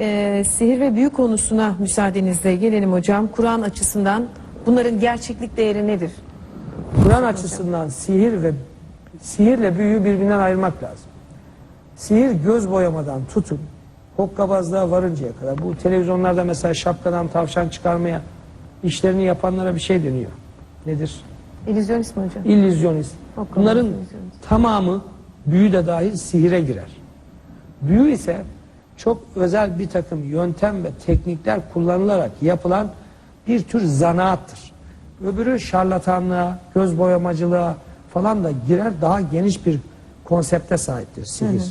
e, sihir ve büyü konusuna müsaadenizle gelelim hocam. Kur'an açısından bunların gerçeklik değeri nedir? Kur'an açısından sihir ve sihirle büyüyü birbirinden ayırmak lazım. Sihir göz boyamadan tutun hokkabazlığa varıncaya kadar. Bu televizyonlarda mesela şapkadan tavşan çıkarmaya işlerini yapanlara bir şey deniyor. Nedir? İllüzyonist mi hocam? İllüzyonist. Hokkabaz, Bunların illüzyonist. tamamı büyü de dahil sihire girer. Büyü ise çok özel bir takım yöntem ve teknikler kullanılarak yapılan bir tür zanaattır. Öbürü şarlatanlığa, göz boyamacılığa falan da girer daha geniş bir konsepte sahiptir sihir.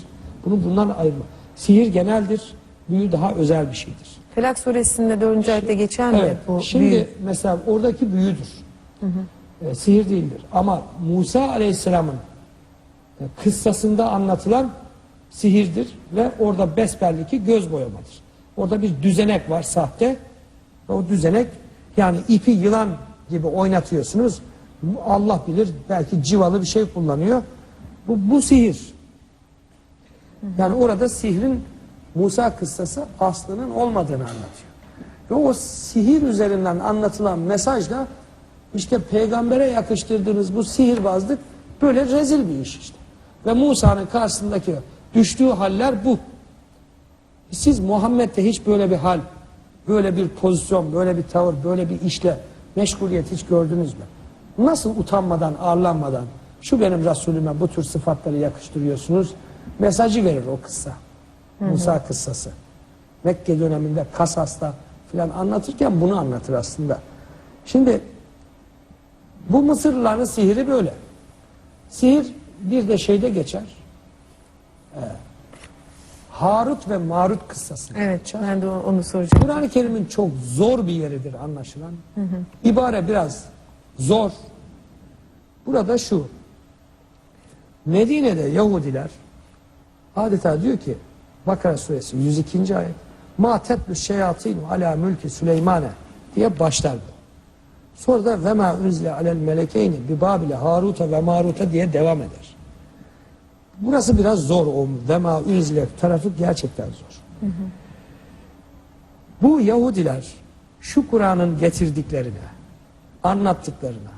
Bunu bundan ayırma. Sihir geneldir, büyü daha özel bir şeydir. Felak suresinde 4. ayette geçen Evet. bu Şimdi büyü. mesela oradaki büyüdür. E, sihir değildir. Ama Musa Aleyhisselam'ın e, kıssasında anlatılan sihirdir ve orada besbelli göz boyamadır. Orada bir düzenek var sahte ve o düzenek yani ipi yılan gibi oynatıyorsunuz. Allah bilir belki civalı bir şey kullanıyor. Bu, bu sihir. Yani orada sihrin Musa kıssası aslının olmadığını anlatıyor. Ve o sihir üzerinden anlatılan mesaj da işte peygambere yakıştırdığınız bu sihirbazlık böyle rezil bir iş işte. Ve Musa'nın karşısındaki düştüğü haller bu. Siz Muhammed'de hiç böyle bir hal, böyle bir pozisyon, böyle bir tavır, böyle bir işle meşguliyet hiç gördünüz mü? Nasıl utanmadan, arlanmadan şu benim Resulüme bu tür sıfatları yakıştırıyorsunuz? Mesajı verir o kıssa. Musa kıssası. Mekke döneminde Kasas'ta filan anlatırken bunu anlatır aslında. Şimdi bu Mısırlıların sihiri böyle. Sihir bir de şeyde geçer. Harut ve Marut kıssası. Evet ben de onu soracağım. Kur'an-ı Kerim'in çok zor bir yeridir anlaşılan. İbare biraz zor. Burada şu. Medine'de Yahudiler adeta diyor ki Bakara suresi 102. ayet Ma tetlu şeyatinu ala mülki Süleymane diye başlar bu. Sonra da ve ma unzile alel melekeyni bi Babile Haruta ve Maruta diye devam eder. Burası biraz zor o ve ma unzile tarafı gerçekten zor. Bu Yahudiler şu Kur'an'ın getirdiklerine, anlattıklarına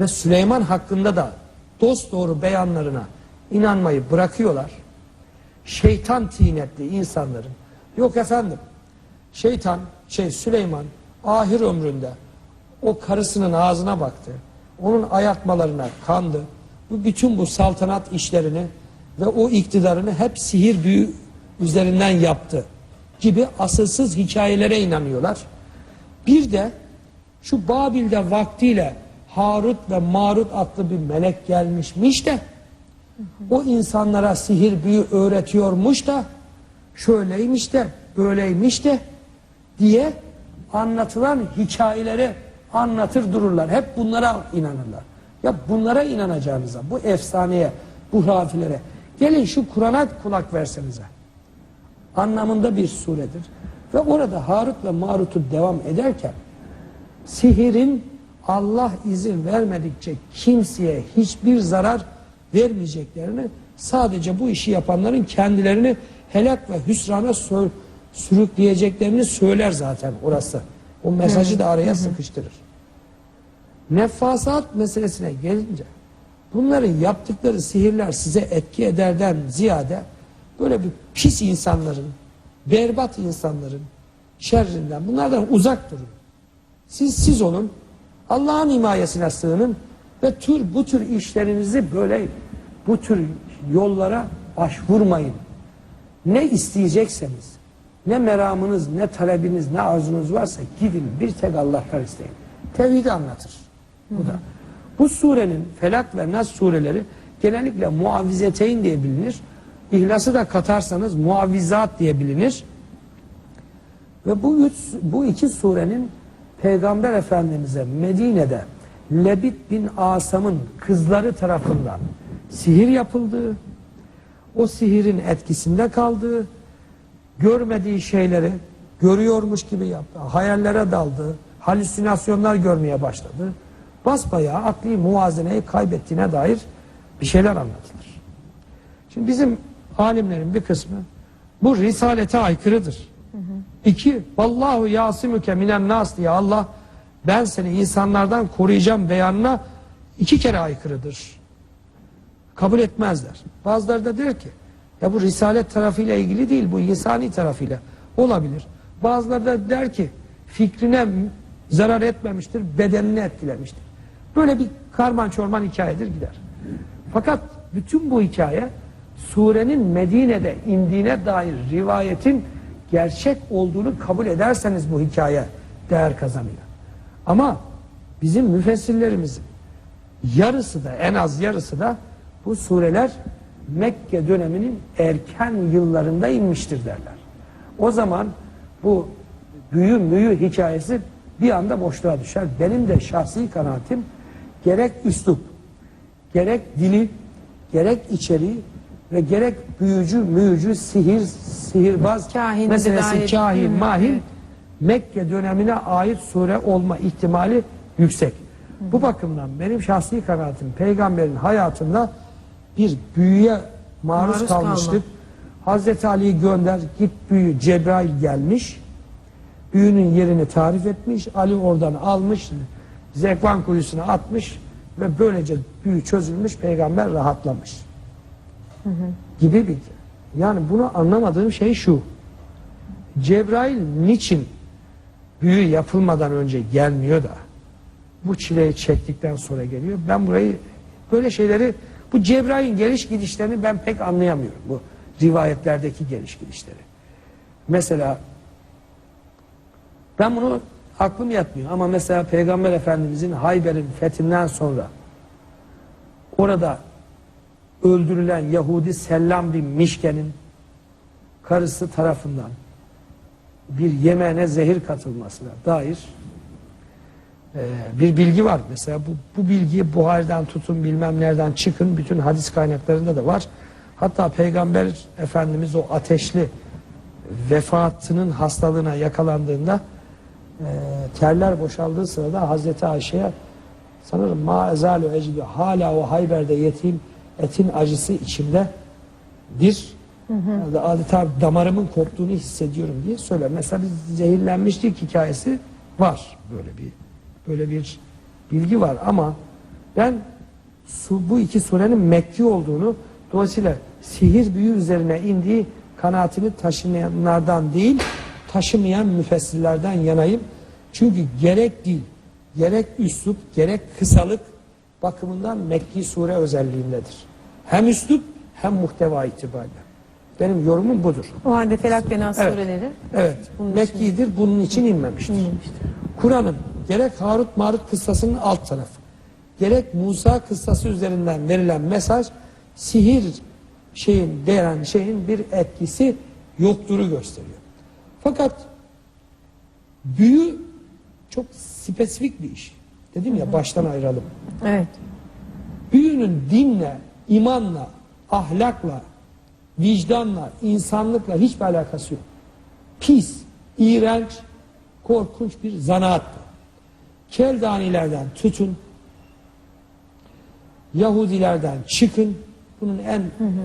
ve Süleyman hakkında da dost doğru beyanlarına inanmayı bırakıyorlar. Şeytan tinetli insanların yok efendim şeytan şey Süleyman ahir ömründe o karısının ağzına baktı. Onun ayakmalarına kandı. Bu bütün bu saltanat işlerini ve o iktidarını hep sihir büyü üzerinden yaptı gibi asılsız hikayelere inanıyorlar. Bir de şu Babil'de vaktiyle Harut ve Marut adlı bir melek gelmişmiş de o insanlara sihir büyü öğretiyormuş da şöyleymiş de böyleymiş de diye anlatılan hikayeleri anlatır dururlar. Hep bunlara inanırlar. Ya bunlara inanacağınıza, bu efsaneye, bu hurafilere gelin şu Kur'an'a kulak versenize anlamında bir suredir. Ve orada Harut ve Marut'u devam ederken sihirin Allah izin vermedikçe kimseye hiçbir zarar vermeyeceklerini sadece bu işi yapanların kendilerini helak ve hüsrana sürükleyeceklerini söyler zaten orası. O mesajı da araya sıkıştırır. Nefasat meselesine gelince bunların yaptıkları sihirler size etki ederden ziyade böyle bir pis insanların, berbat insanların şerrinden bunlardan uzak durun. Siz siz olun. Allah'ın himayesine sığının ve tür bu tür işlerinizi böyle bu tür yollara başvurmayın. Ne isteyecekseniz, ne meramınız, ne talebiniz, ne arzunuz varsa gidin bir tek Allah'tan isteyin. Tevhidi anlatır. Bu da. Bu surenin Felak ve Nas sureleri genellikle muavizeteyn diye bilinir. İhlası da katarsanız muavizat diye bilinir. Ve bu üç, bu iki surenin Peygamber Efendimiz'e Medine'de Lebit bin Asam'ın kızları tarafından sihir yapıldığı, o sihirin etkisinde kaldığı, görmediği şeyleri görüyormuş gibi yaptı, hayallere daldı, halüsinasyonlar görmeye başladı. Basbayağı akli muvazeneyi kaybettiğine dair bir şeyler anlatılır. Şimdi bizim alimlerin bir kısmı bu risalete aykırıdır. İki, vallahu yasimuke minen nas diye Allah ben seni insanlardan koruyacağım beyanına iki kere aykırıdır. Kabul etmezler. Bazıları da der ki ya bu risalet tarafıyla ilgili değil bu insani tarafıyla olabilir. Bazıları da der ki fikrine zarar etmemiştir, bedenini etkilemiştir. Böyle bir karman çorman hikayedir gider. Fakat bütün bu hikaye surenin Medine'de indiğine dair rivayetin gerçek olduğunu kabul ederseniz bu hikaye değer kazanıyor. Ama bizim müfessirlerimizin yarısı da en az yarısı da bu sureler Mekke döneminin erken yıllarında inmiştir derler. O zaman bu büyü müyü hikayesi bir anda boşluğa düşer. Benim de şahsi kanaatim gerek üslup, gerek dili, gerek içeriği ve gerek büyücü, müyücü, sihir, sihirbaz Kahin meselesi dair. kahin, mahin. Mekke dönemine ait sure olma ihtimali yüksek. Bu bakımdan benim şahsi kanaatim peygamberin hayatında bir büyüye maruz, Maruz kalmıştık. Hazreti Ali'yi gönder git büyü Cebrail gelmiş. Büyünün yerini tarif etmiş. Ali oradan almış. Zekvan kuyusuna atmış ve böylece büyü çözülmüş. Peygamber rahatlamış. Gibi bir yani bunu anlamadığım şey şu. Cebrail niçin büyü yapılmadan önce gelmiyor da bu çileyi çektikten sonra geliyor. Ben burayı böyle şeyleri bu Cebrail'in geliş gidişlerini ben pek anlayamıyorum. Bu rivayetlerdeki geliş gidişleri. Mesela ben bunu aklım yatmıyor ama mesela Peygamber Efendimizin Hayber'in fethinden sonra orada öldürülen Yahudi Sellam bin Mişke'nin karısı tarafından bir yemeğine zehir katılmasına dair e, bir bilgi var. Mesela bu, bu bilgi Buhari'den tutun bilmem nereden çıkın bütün hadis kaynaklarında da var. Hatta Peygamber Efendimiz o ateşli vefatının hastalığına yakalandığında e, terler boşaldığı sırada Hazreti Ayşe'ye sanırım ma ezalu ecbi hala o Hayber'de yetim etin acısı içimde bir yani adeta damarımın koptuğunu hissediyorum diye söyler. Mesela bir zehirlenmişlik hikayesi var. Böyle bir böyle bir bilgi var. Ama ben su, bu iki surenin Mekki olduğunu dolayısıyla sihir büyü üzerine indiği kanaatini taşımayanlardan değil taşımayan müfessirlerden yanayım. Çünkü gerek dil, gerek üslup, gerek kısalık bakımından Mekki sure özelliğindedir. Hem üslup hem muhteva itibariyle. Benim yorumum budur. O halde Felak ve Nas Evet. sureleri Evet. Bunun Mekki'dir. Bunun için inmemiştir. inmemiştir. Kur'an'ın gerek Harut Marut kıssasının alt tarafı, gerek Musa kıssası üzerinden verilen mesaj sihir şeyin veren şeyin bir etkisi yokturu gösteriyor. Fakat büyü çok spesifik bir iş. Dedim ya baştan ayıralım. Evet. Büyünün dinle, imanla, ahlakla, vicdanla, insanlıkla hiçbir alakası yok. Pis, iğrenç, korkunç bir zanaat bu. Keldanilerden tutun, Yahudilerden çıkın. Bunun en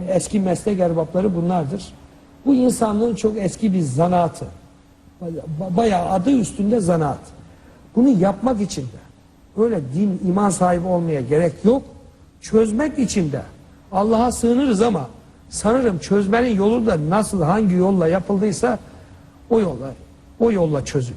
eski meslek erbapları bunlardır. Bu insanlığın çok eski bir zanaatı. Ba- Bayağı adı üstünde zanaat. Bunu yapmak için de öyle din, iman sahibi olmaya gerek yok. Çözmek için de Allah'a sığınırız ama sanırım çözmenin yolu da nasıl hangi yolla yapıldıysa o yolla o yolla çözülür.